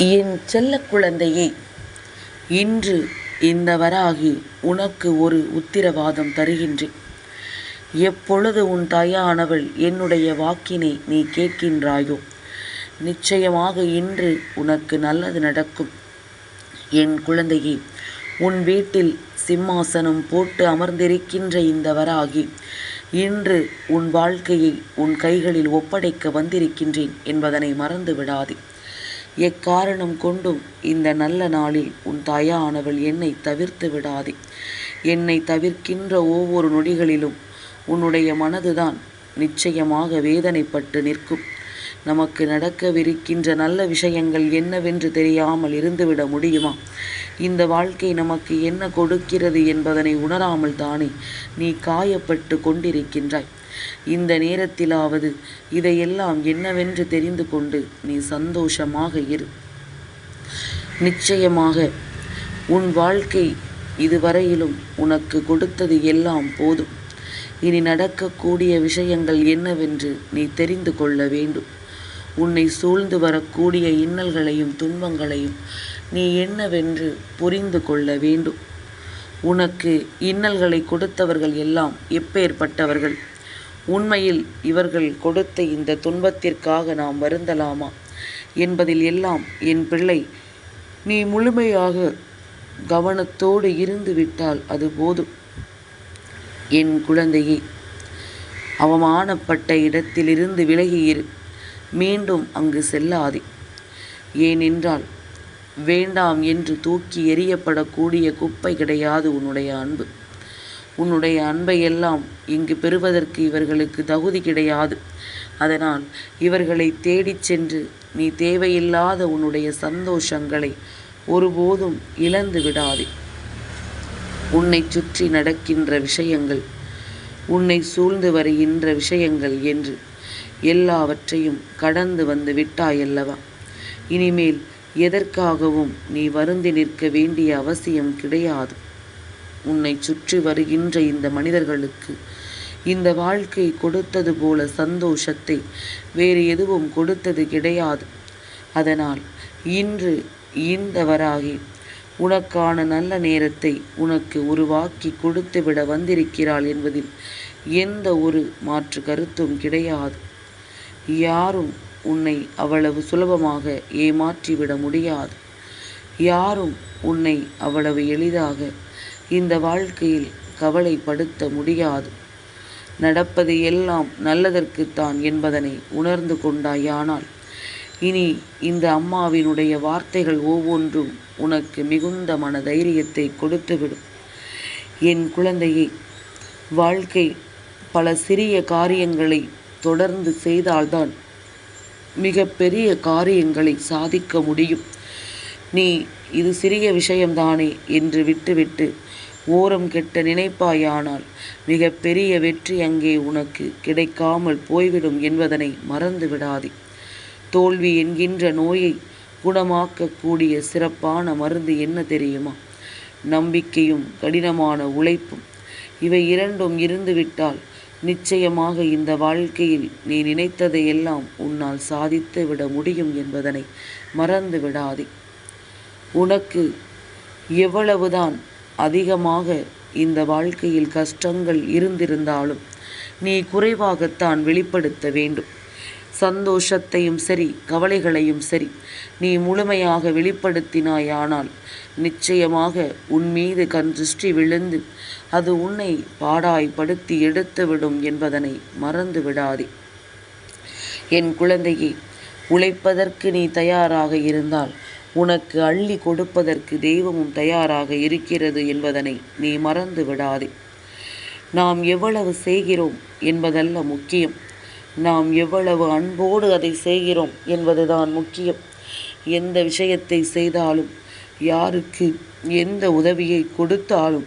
என் செல்ல குழந்தையே இன்று இந்த வராகி உனக்கு ஒரு உத்திரவாதம் தருகின்றேன் எப்பொழுது உன் தாயானவள் என்னுடைய வாக்கினை நீ கேட்கின்றாயோ நிச்சயமாக இன்று உனக்கு நல்லது நடக்கும். என் குழந்தையே உன் வீட்டில் சிம்மாசனம் போட்டு அமர்ந்திருக்கின்ற இந்த வராகி இன்று உன் வாழ்க்கையை உன் கைகளில் ஒப்படைக்க வந்திருக்கின்றேன் என்பதனை மறந்து விடாதே எக்காரணம் கொண்டும் இந்த நல்ல நாளில் உன் தாயானவள் என்னை தவிர்த்து விடாதே. என்னை தவிர்க்கின்ற ஒவ்வொரு நொடிகளிலும் உன்னுடைய மனதுதான் நிச்சயமாக வேதனைப்பட்டு நிற்கும். நமக்கு நடக்கவிருக்கின்ற நல்ல விஷயங்கள் என்னவென்று தெரியாமல் இருந்துவிட முடியுமா? இந்த வாழ்க்கை நமக்கு என்ன கொடுக்கிறது என்பதனை உணராமல் தானே நீ காயப்பட்டு கொண்டிருக்கின்றாய். இந்த நேரத்திலாவது இதையெல்லாம் என்னவென்று தெரிந்து கொண்டு நீ சந்தோஷமாக இரு. நிச்சயமாக உன் வாழ்க்கை இதுவரையிலும் உனக்கு கொடுத்தது எல்லாம் போதும். இனி நடக்கக்கூடிய விஷயங்கள் என்னவென்று நீ தெரிந்து கொள்ள வேண்டும். உன்னை சூழ்ந்து வரக்கூடிய இன்னல்களையும் துன்பங்களையும் நீ என்னவென்று புரிந்து கொள்ள வேண்டும். உனக்கு இன்னல்களை கொடுத்தவர்கள் எல்லாம் எப்பேற்பட்டவர்கள்? உண்மையில் இவர்கள் கொடுத்த இந்த துன்பத்திற்காக நாம் வருந்தலாமா? என்பதில் எல்லாம் என் பிள்ளை நீ முழுமையாக கவனத்தோடு இருந்து விட்டால் அது போதும். என் குழந்தையே அவமானப்பட்ட இடத்திலிருந்து விலகியிரு மீண்டும் அங்கு செல்லாதே. ஏனென்றால் வேண்டாம் என்று தூக்கி எறியப்படக்கூடிய குப்பை கிடையாது உன்னுடைய அன்பு. உன்னுடைய அன்பையெல்லாம் இங்கு பெறுவதற்கு இவர்களுக்கு தகுதி கிடையாது. அதனால் இவர்களை தேடிச் சென்று நீ தேவையில்லாத உன்னுடைய சந்தோஷங்களை ஒருபோதும் இழந்து விடாதே. உன்னை சுற்றி நடக்கின்ற விஷயங்கள் உன்னை சூழ்ந்து வருகின்ற விஷயங்கள் என்று எல்லாவற்றையும் கடந்து வந்து விட்டாயல்லவா? இனிமேல் எதற்காகவும் நீ வருந்தி நிற்க வேண்டிய அவசியம் கிடையாது. உன்னை சுற்றி வருகின்ற இந்த மனிதர்களுக்கு இந்த வாழ்க்கை கொடுத்தது போல சந்தோஷத்தை வேறு எதுவும் கொடுத்தது கிடையாது. அதனால் இன்று இந்த வராகி உனக்கான நல்ல நேரத்தை உனக்கு உருவாக்கி கொடுத்துவிட வந்திருக்கிறாள் என்பதில் எந்த ஒரு மாற்று கருத்தும் கிடையாது. யாரும் உன்னை அவ்வளவு சுலபமாக ஏமாற்றிவிட முடியாது. யாரும் உன்னை அவ்வளவு எளிதாக இந்த வாழ்க்கையில் கவலைப்படுத்த முடியாது. நடப்பது எல்லாம் நல்லதற்குத்தான் என்பதனை உணர்ந்து கொண்டாயானால் இனி இந்த அம்மாவினுடைய வார்த்தைகள் ஒவ்வொன்றும் உனக்கு மிகுந்த மன தைரியத்தை கொடுத்துவிடும். என் குழந்தையை வாழ்க்கை பல சிறிய காரியங்களை தொடர்ந்து செய்தால்தான் மிக பெரிய காரியங்களை சாதிக்க முடியும். நீ இது சிறிய விஷயம்தானே என்று விட்டுவிட்டு ஓரம் கெட்ட நினைப்பாயானால் மிக பெரிய வெற்றி அங்கே உனக்கு கிடைக்காமல் போய்விடும் என்பதனை மறந்து விடாதே. தோல்வி என்கின்ற நோயை குணமாக்கக்கூடிய சிறப்பான மருந்து என்ன தெரியுமா? நம்பிக்கையும் கடினமான உழைப்பும். இவை இரண்டும் இருந்துவிட்டால் நிச்சயமாக இந்த வாழ்க்கையில் நீ நினைத்ததையெல்லாம் உன்னால் சாதித்து விட முடியும் என்பதனை மறந்து விடாதே. உனக்கு எவ்வளவுதான் அதிகமாக இந்த வாழ்க்கையில் கஷ்டங்கள் இருந்திருந்தாலும் நீ குறைவாகத்தான் வெளிப்படுத்த வேண்டும். சந்தோஷத்தையும் சரி கவலைகளையும் சரி நீ முழுமையாக வெளிப்படுத்தினாயானால் நிச்சயமாக உன் மீது கண் திருஷ்டி விழுந்து அது உன்னை பாடாய்படுத்தி எடுத்துவிடும் என்பதனை மறந்து விடாதே. என் குழந்தையே உழைப்பதற்கு நீ தயாராக இருந்தால் உனக்கு அள்ளி கொடுப்பதற்கு தெய்வமும் தயாராக இருக்கிறது என்பதனை நீ மறந்து விடாதே. நாம் எவ்வளவு செய்கிறோம் என்பதல்ல முக்கியம். நாம் எவ்வளவு அன்போடு அதை செய்கிறோம் என்பதுதான் முக்கியம். எந்த விஷயத்தை செய்தாலும் யாருக்கு எந்த உதவியை கொடுத்தாலும்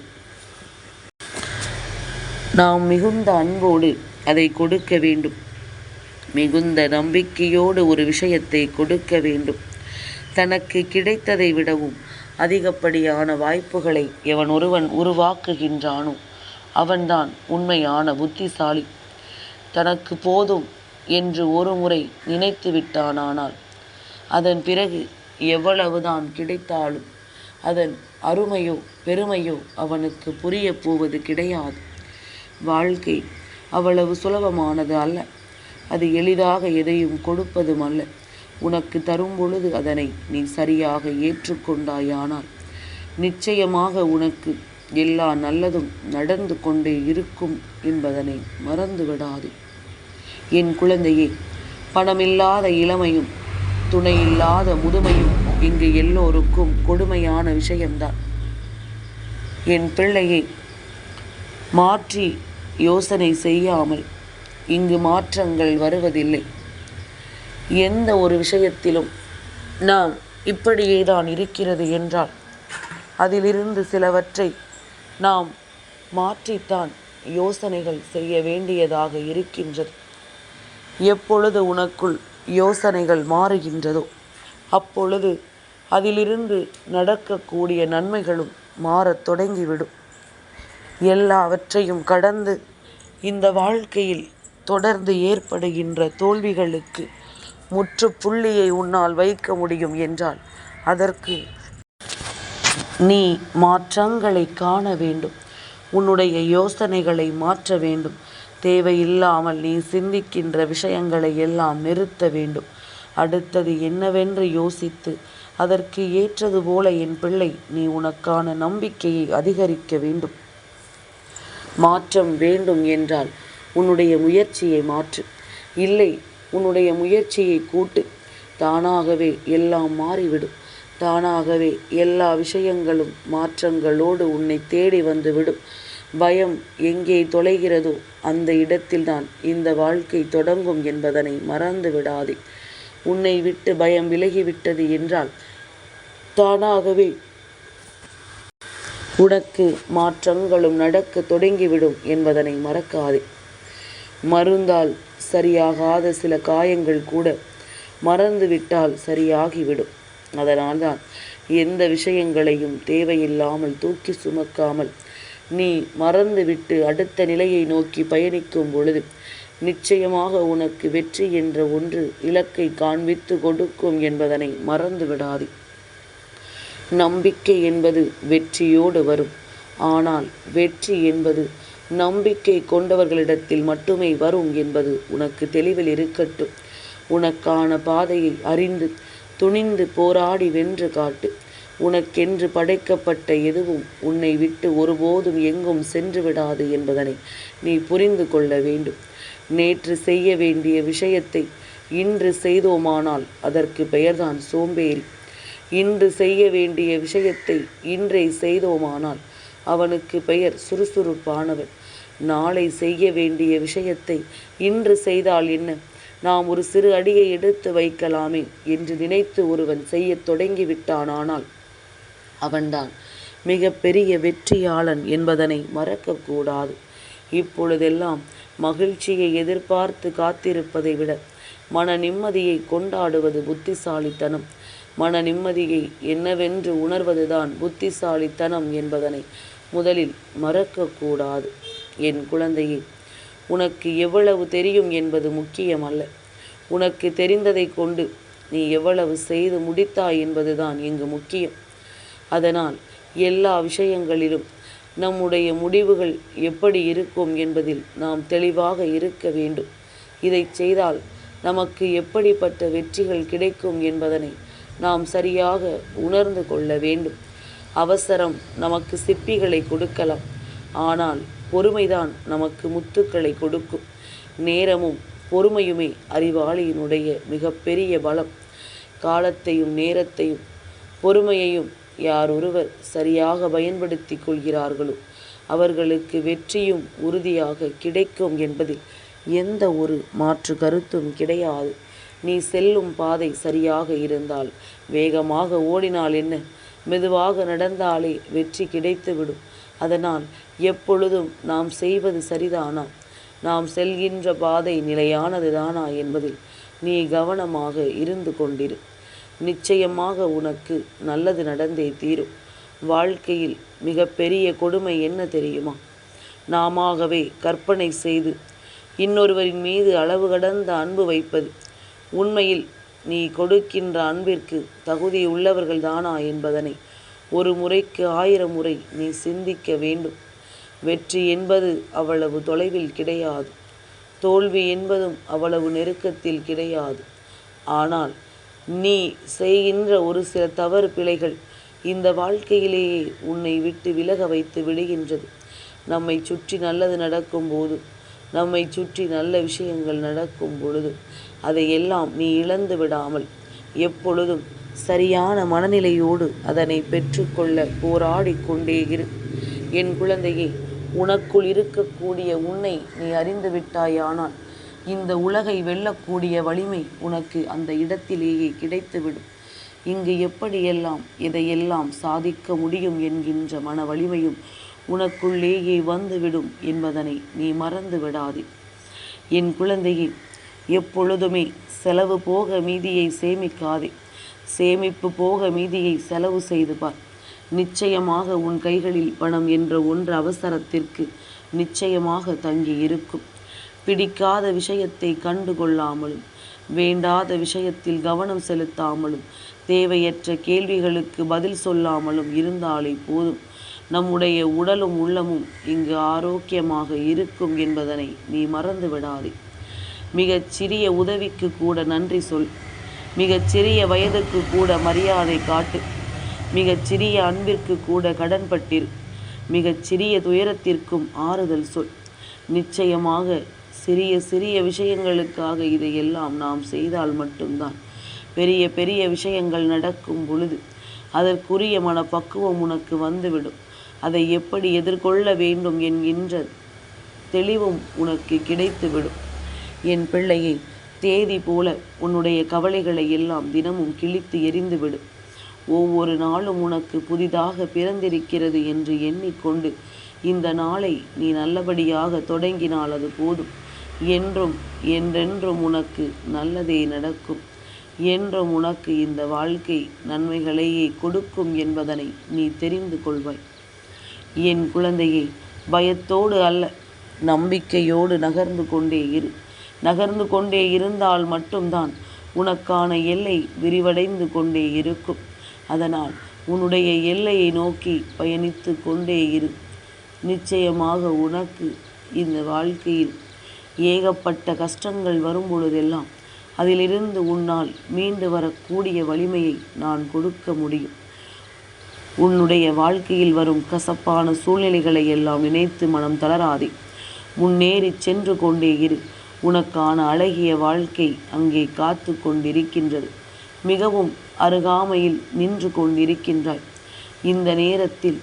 நாம் மிகுந்த அன்போடு அதை கொடுக்க வேண்டும். மிகுந்த நம்பிக்கையோடு ஒரு விஷயத்தை கொடுக்க வேண்டும். தனக்கு கிடைத்ததை விடவும் அதிகப்படியான வாய்ப்புகளை எவன் ஒருவன் உருவாக்குகின்றானோ அவன்தான் உண்மையான புத்திசாலி. தனக்கு போதும் என்று ஒரு முறை நினைத்து விட்டானானால் அதன் பிறகு எவ்வளவுதான் கிடைத்தாலும் அதன் அருமையோ பெருமையோ அவனுக்கு புரிய போவது கிடையாது. வாழ்க்கை அவ்வளவு சுலபமானது அல்ல. அது எளிதாக எதையும் கொடுப்பதும் அல்ல. உனக்கு தரும் பொழுது அதனை நீ சரியாக ஏற்றுக்கொண்டாயானால் நிச்சயமாக உனக்கு எல்லா நல்லதும் நடந்து கொண்டே இருக்கும் என்பதனை மறந்து விடாது என் குழந்தையே பணமில்லாத இளமையும் துணையில்லாத முதுமையும் இங்கு எல்லோருக்கும் கொடுமையான விஷயம்தான். என் பிள்ளையை மாற்றி யோசனை செய்யாமல் இங்கு மாற்றங்கள் வருவதில்லை. எந்த ஒரு விஷயத்திலும் நாம் இப்படியே தான் இருக்கிறது என்றால் அதிலிருந்து சிலவற்றை நாம் மாற்றித்தான் யோசனைகள் செய்ய வேண்டியதாக இருக்கின்றது. எப்பொழுது உனக்குள் யோசனைகள் மாறுகின்றதோ அப்பொழுது அதிலிருந்து நடக்கக்கூடிய நன்மைகளும் மாறத் தொடங்கிவிடும். எல்லாவற்றையும் கடந்து இந்த வாழ்க்கையில் தொடர்ந்து ஏற்படுகின்ற தோல்விகளுக்கு முற்றுப்புள்ளியை உன்னால் வைக்க முடியும் என்றால் அதற்கு நீ மாற்றங்களை காண வேண்டும். உன்னுடைய யோசனைகளை மாற்ற வேண்டும். தேவையில்லாமல் நீ சிந்திக்கின்ற விஷயங்களை எல்லாம் நிறுத்த வேண்டும். அடுத்தது என்னவென்று யோசித்து அதற்கு ஏற்றது போல என் பிள்ளை நீ உனக்கான நம்பிக்கையை அதிகரிக்க வேண்டும். மாற்றம் வேண்டும் என்றால் உன்னுடைய முயற்சியை மாற்று. இல்லை உன்னுடைய முயற்சியை கூட்டு. தானாகவே எல்லாம் மாறிவிடும் தானாகவே எல்லா விஷயங்களும் மாற்றங்களோடு உன்னை தேடி வந்துவிடும். பயம் எங்கே தொலைகிறதோ அந்த இடத்தில்தான் இந்த வாழ்க்கை தொடங்கும் என்பதனை மறந்து விடாதே. உன்னை விட்டு பயம் விலகிவிட்டது என்றால் தானாகவே உனக்கு மாற்றங்களும் நடக்க தொடங்கிவிடும் என்பதனை மறக்காதே. மருந்தால் சரியாகாத சில காயங்கள் கூட மறந்துவிட்டால் சரியாகிவிடும். அதனால்தான் எந்த விஷயங்களையும் தேவையில்லாமல் தூக்கி சுமக்காமல் நீ மறந்துவிட்டு அடுத்த நிலையை நோக்கி பயணிக்கும் பொழுது நிச்சயமாக உனக்கு வெற்றி என்ற ஒன்று இலக்கை காண்பித்து கொடுக்கும் என்பதனை மறந்து விடாதே நம்பிக்கை என்பது வெற்றியோடு வரும். ஆனால் வெற்றி என்பது நம்பிக்கை கொண்டவர்களிடத்தில் மட்டுமே வரும் என்பது உனக்கு தெளிவில் இருக்கட்டும். உனக்கான பாதையை அறிந்து துணிந்து போராடி வென்று காட்டு. உனக்கென்று படைக்கப்பட்ட எதுவும் உன்னை விட்டு ஒருபோதும் எங்கும் சென்று விடாது என்பதனை நீ புரிந்து கொள்ள வேண்டும். நேற்று செய்ய வேண்டிய விஷயத்தை இன்று செய்தோமானால் அதற்கு பெயர்தான் சோம்பேறி. இன்று செய்ய வேண்டிய விஷயத்தை இன்றை செய்தோமானால் அவனுக்கு பெயர் சுறுசுறுப்பானவன். நாளை செய்ய வேண்டிய விஷயத்தை இன்று செய்தால் என்ன? நாம் ஒரு சிறு அடியை எடுத்து வைக்கலாமே என்று நினைத்து ஒருவன் செய்யத் தொடங்கிவிட்டானானால் அவன்தான் மிக பெரிய வெற்றியாளன் என்பதனை மறக்கக்கூடாது. இப்பொழுதெல்லாம் மகிழ்ச்சியை எதிர்பார்த்து காத்திருப்பதை விட மன நிம்மதியை கொண்டாடுவது புத்திசாலித்தனம். மன நிம்மதியை என்னவென்று உணர்வதுதான் புத்திசாலித்தனம் என்பதனை முதலில் மறக்கக்கூடாது. என் குழந்தையே உனக்கு எவ்வளவு தெரியும் என்பது முக்கியமல்ல. உனக்கு தெரிந்ததை கொண்டு நீ எவ்வளவு செய்து முடித்தாய் என்பதுதான் இங்கு முக்கியம். அதனால் எல்லா விஷயங்களிலும் நம்முடைய முடிவுகள் எப்படி இருக்கும் என்பதில் நாம் தெளிவாக இருக்க வேண்டும். இதை செய்தால் நமக்கு எப்படிப்பட்ட வெற்றிகள் கிடைக்கும் என்பதனை நாம் சரியாக உணர்ந்து கொள்ள வேண்டும். அவசரம் நமக்கு சிப்பிகளை கொடுக்கலாம். ஆனால் பொறுமைதான் நமக்கு முத்துக்களை கொடுக்கும் நேரமும் பொறுமையுமே அறிவாளியினுடைய மிகப்பெரிய பலம். காலத்தையும் நேரத்தையும் பொறுமையையும் யார் ஒருவர் சரியாக பயன்படுத்தி கொள்கிறார்களோ அவர்களுக்கு வெற்றியும் உறுதியாக கிடைக்கும் என்பதில் எந்த ஒரு மாற்று கருத்தும் கிடையாது. நீ செல்லும் பாதை சரியாக இருந்தால் வேகமாக ஓடினால் என்ன? மெதுவாக நடந்தாலே வெற்றி கிடைத்துவிடும். அதனால் எப்பொழுதும் நாம் செய்வது சரிதானா? நாம் செல்கின்ற பாதை நிலையானது தானா என்பதில் நீ கவனமாக இருந்து கொண்டிரு. நிச்சயமாக உனக்கு நல்லது நடந்தே தீரும். வாழ்க்கையில் மிகப்பெரிய கொடுமை என்ன தெரியுமா? நாமவே கற்பனை செய்து இன்னொருவரின் மீது அளவு கடந்த அன்பு வைப்பது. உண்மையில் நீ கொடுக்கின்ற அன்பிற்கு தகுதி உள்ளவர்கள்தானா என்பதனை ஒரு முறைக்கு ஆயிரம் முறை நீ சிந்திக்க வேண்டும். வெற்றி என்பது அவ்வளவு தொலைவில் கிடையாது. தோல்வி என்பதும் அவ்வளவு நெருக்கத்தில் கிடையாது. ஆனால் நீ செய்கின்ற ஒரு சில தவறு பிழைகள் இந்த வாழ்க்கையிலேயே உன்னை விட்டு விலக வைத்து விடுகின்றது. நம்மை சுற்றி நல்லது நடக்கும்போது நம்மை சுற்றி நல்ல விஷயங்கள் நடக்கும் பொழுது அதையெல்லாம் நீ இழந்து விடாமல் எப்பொழுதும் சரியான மனநிலையோடு அதனை பெற்றுக்கொள்ள போராடி கொண்டே இரு. என் குழந்தையை உனக்குள் இருக்கக்கூடிய உன்னை நீ அறிந்துவிட்டாயானால் இந்த உலகை வெல்லக்கூடிய வலிமை உனக்கு அந்த இடத்திலேயே கிடைத்துவிடும். இங்கு எப்படியெல்லாம் இதையெல்லாம் சாதிக்க முடியும் என்கின்ற மன வலிமையும் உனக்குள்ளேயே வந்துவிடும் என்பதனை நீ மறந்து விடாதே. என் குழந்தையை எப்பொழுதுமே செலவு போக மீதியை சேமிக்காதே. சேமிப்பு போக மீதியை செலவு செய்து பார். நிச்சயமாக உன் கைகளில் பணம் என்ற ஒன்று அவசரத்திற்கு நிச்சயமாக தங்கி இருக்கும். பிடிக்காத விஷயத்தை கண்டு கொள்ளாமலும் வேண்டாத விஷயத்தில் கவனம் செலுத்தாமலும் தேவையற்ற கேள்விகளுக்கு பதில் சொல்லாமலும் இருந்தாலே போதும். நம்முடைய உடலும் உள்ளமும் இங்கு ஆரோக்கியமாக இருக்கும் என்பதனை நீ மறந்து விடாதே. மிகச் சிறிய உதவிக்கு கூட நன்றி சொல். மிகச் சிறிய வயதுக்கு கூட மரியாதை காட்டு. மிகச் சிறிய அன்பிற்கு கூட கடன்பட்டிரு மிகச் சிறிய துயரத்திற்கும் ஆறுதல் சொல். நிச்சயமாக சிறிய சிறிய விஷயங்களுக்காக இதையெல்லாம் நாம் செய்தால் மட்டும்தான். பெரிய பெரிய விஷயங்கள் நடக்கும் பொழுது அதற்குரிய மனப்பக்குவம் உனக்கு வந்துவிடும். அதை எப்படி எதிர்கொள்ள வேண்டும் என்கின்ற தெளிவும் உனக்கு கிடைத்துவிடும். என் பிள்ளையை தேதி போல உன்னுடைய கவலைகளை எல்லாம் தினமும் கிழித்து எரிந்துவிடும் ஒவ்வொரு நாளும் உனக்கு புதிதாக பிறந்திருக்கிறது என்று எண்ணிக்கொண்டு இந்த நாளை நீ நல்லபடியாக தொடங்கினால் அது போதும். என்றும் என்றென்றும் உனக்கு நல்லதே நடக்கும். என்றும் உனக்கு இந்த வாழ்க்கை நன்மைகளையே கொடுக்கும் என்பதனை நீ தெரிந்து கொள்வாய். என் குழந்தையை பயத்தோடு அல்ல நம்பிக்கையோடு நகர்ந்து கொண்டே இரு. நகர்ந்து கொண்டே இருந்தால் மட்டும்தான் உனக்கான எல்லை விரிவடைந்து கொண்டே இருக்கும். அதனால் உன்னுடைய எல்லையை நோக்கி பயணித்து கொண்டே இரு. நிச்சயமாக உனக்கு இந்த வாழ்க்கையில் ஏகப்பட்ட கஷ்டங்கள் வரும் பொழுதெல்லாம் அதிலிருந்து உன்னால் மீண்டு வரக்கூடிய வலிமையை நான் கொடுக்க முடியும். உன்னுடைய வாழ்க்கையில் வரும் கசப்பான சூழ்நிலைகளை எல்லாம் நினைத்து மனம் தளராதே. முன்னேறி சென்று கொண்டே இரு. உனக்கான அழகிய வாழ்க்கை அங்கே காத்து கொண்டிருக்கின்றது. மிகவும் அருகாமையில் நின்று கொண்டிருக்கின்றாய். இந்த நேரத்தில்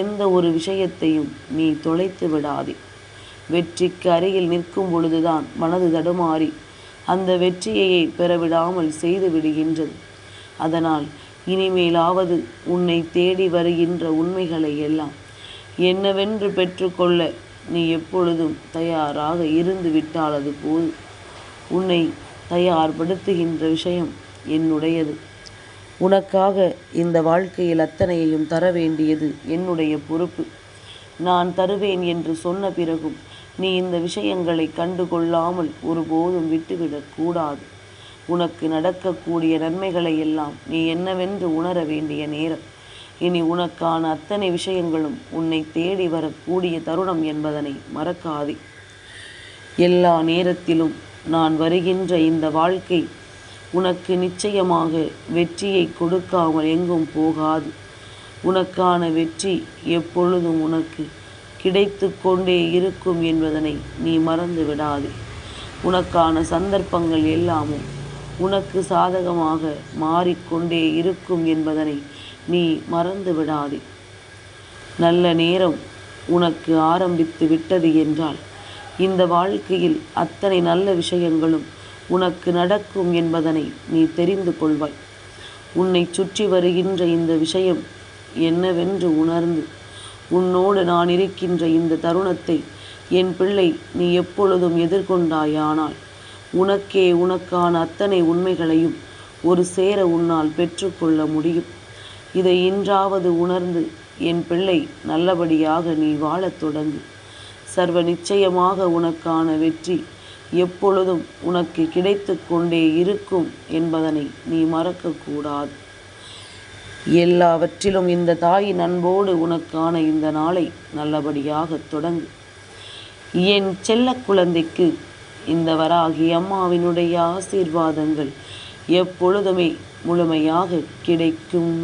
எந்த ஒரு விஷயத்தையும் நீ தொலைத்து விடாதே. வெற்றிக்கு அருகில் நிற்கும் பொழுதுதான் மனது தடுமாறி அந்த வெற்றியையே பெறவிடாமல் செய்து விடுகின்றது. அதனால் இனிமேலாவது உன்னை தேடி வருகின்ற உண்மைகளை எல்லாம் என்னவென்று பெற்றுக்கொள்ள நீ எப்பொழுதும் தயாராக இருந்து விட்டால் அது போது உன்னை தயார்படுத்துகின்ற விஷயம் என்னுடையது. உனக்காக இந்த வாழ்க்கையில் அத்தனையையும் தர வேண்டியது என்னுடைய பொறுப்பு. நான் தருவேன் என்று சொன்ன பிறகும் நீ இந்த விஷயங்களை கண்டுகொள்ளாமல் ஒருபோதும் விட்டுவிடக்கூடாது உனக்கு நடக்கக்கூடிய நன்மைகளை எல்லாம் நீ என்னவென்று உணர வேண்டிய நேரம். இனி உனக்கான அத்தனை விஷயங்களும் உன்னை தேடி வரக்கூடிய தருணம் என்பதனை மறக்காதே. எல்லா நேரத்திலும் நான் வருகின்ற இந்த வாழ்க்கை உனக்கு நிச்சயமாக வெற்றியை கொடுக்காமல் எங்கும் போகாது. உனக்கான வெற்றி எப்பொழுதும் உனக்கு கிடைத்து கொண்டே இருக்கும் என்பதனை நீ மறந்து விடாதே. உனக்கான சந்தர்ப்பங்கள் எல்லாமும் உனக்கு சாதகமாக மாறிக்கொண்டே இருக்கும் என்பதனை நீ மறந்து விடாதே. நல்ல நேரம் உனக்கு ஆரம்பித்து விட்டது என்றால் இந்த வாழ்க்கையில் அத்தனை நல்ல விஷயங்களும் உனக்கு நடக்கும் என்பதனை நீ தெரிந்து கொள்வாய். உன்னை சுற்றி வருகின்ற இந்த விஷயம் என்னவென்று உணர்ந்து உன்னோடு நான் இருக்கின்ற இந்த தருணத்தை என் பிள்ளை நீ எப்பொழுதும் எதிர்கொண்டாயானால் உனக்கே உனக்கான அத்தனை உண்மைகளையும் ஒரு சேர உன்னால் பெற்றுக்கொள்ள முடியும். இதை இன்றாவது உணர்ந்து என் பிள்ளை நல்லபடியாக நீ வாழத் தொடங்கு. சர்வ நிச்சயமாக உனக்கான வெற்றி எப்பொழுதும் உனக்கு கிடைத்து கொண்டே இருக்கும் என்பதனை நீ மறக்கக்கூடாது. எல்லாவற்றிலும் இந்த தாயின் அன்போடு உனக்கான இந்த நாளை நல்லபடியாக தொடங்கு. என் செல்ல குழந்தைக்கு இந்த வராகி அம்மாவினுடைய ஆசீர்வாதங்கள் எப்பொழுதுமே முழுமையாக கிடைக்கும்.